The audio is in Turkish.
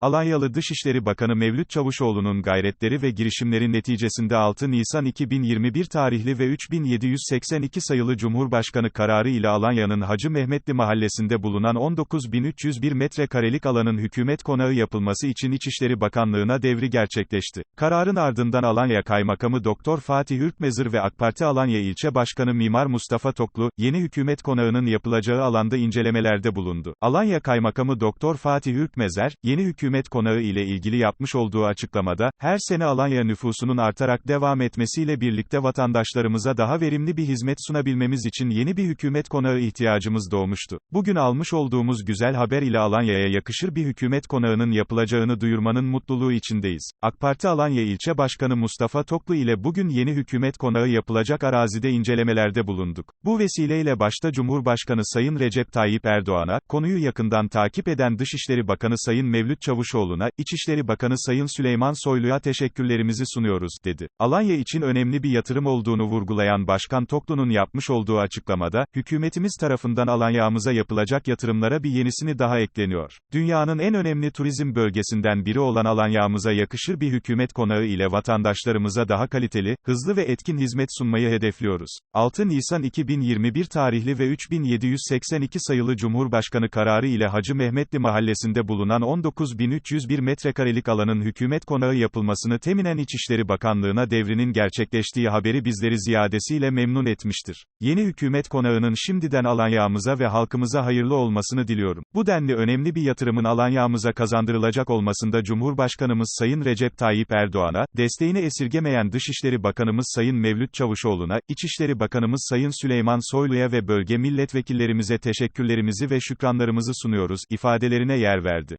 Alanyalı Dışişleri Bakanı Mevlüt Çavuşoğlu'nun gayretleri ve girişimleri neticesinde 6 Nisan 2021 tarihli ve 3782 sayılı Cumhurbaşkanı kararı ile Alanya'nın Hacı Mehmetli mahallesinde bulunan 19301 metrekarelik alanın hükümet konağı yapılması için İçişleri Bakanlığı'na devri gerçekleşti. Kararın ardından Alanya Kaymakamı Doktor Fatih Ürkmezir ve AK Parti Alanya İlçe Başkanı Mimar Mustafa Toklu, yeni hükümet konağının yapılacağı alanda incelemelerde bulundu. Alanya Kaymakamı Doktor Fatih Ürkmezer, yeni hükümet konağı ile ilgili yapmış olduğu açıklamada, her sene Alanya nüfusunun artarak devam etmesiyle birlikte vatandaşlarımıza daha verimli bir hizmet sunabilmemiz için yeni bir hükümet konağı ihtiyacımız doğmuştu. Bugün almış olduğumuz güzel haber ile Alanya'ya yakışır bir hükümet konağının yapılacağını duyurmanın mutluluğu içindeyiz. AK Parti Alanya İlçe Başkanı Mustafa Toklu ile bugün yeni hükümet konağı yapılacak arazide incelemelerde bulunduk. Bu vesileyle başta Cumhurbaşkanı Sayın Recep Tayyip Erdoğan'a, konuyu yakından takip eden Dışişleri Bakanı Sayın Mevlüt Çavuşoğlu'na, İçişleri Bakanı Sayın Süleyman Soylu'ya teşekkürlerimizi sunuyoruz, dedi. Alanya için önemli bir yatırım olduğunu vurgulayan Başkan Toklu'nun yapmış olduğu açıklamada, hükümetimiz tarafından Alanya'mıza yapılacak yatırımlara bir yenisini daha ekleniyor. Dünyanın en önemli turizm bölgesinden biri olan Alanya'mıza yakışır bir hükümet konağı ile vatandaşlarımıza daha kaliteli, hızlı ve etkin hizmet sunmayı hedefliyoruz. 6 Nisan 2021 tarihli ve 3782 sayılı Cumhurbaşkanı kararı ile Hacı Mehmetli mahallesinde bulunan 19301 metrekarelik alanın hükümet konağı yapılmasını teminen İçişleri Bakanlığı'na devrinin gerçekleştiği haberi bizleri ziyadesiyle memnun etmiştir. Yeni hükümet konağının şimdiden Alanya'mıza ve halkımıza hayırlı olmasını diliyorum. Bu denli önemli bir yatırımın Alanya'mıza kazandırılacak olmasında Cumhurbaşkanımız Sayın Recep Tayyip Erdoğan'a, desteğini esirgemeyen Dışişleri Bakanımız Sayın Mevlüt Çavuşoğlu'na, İçişleri Bakanımız Sayın Süleyman Soylu'ya ve bölge milletvekillerimize teşekkürlerimizi ve şükranlarımızı sunuyoruz, ifadelerine yer verdi.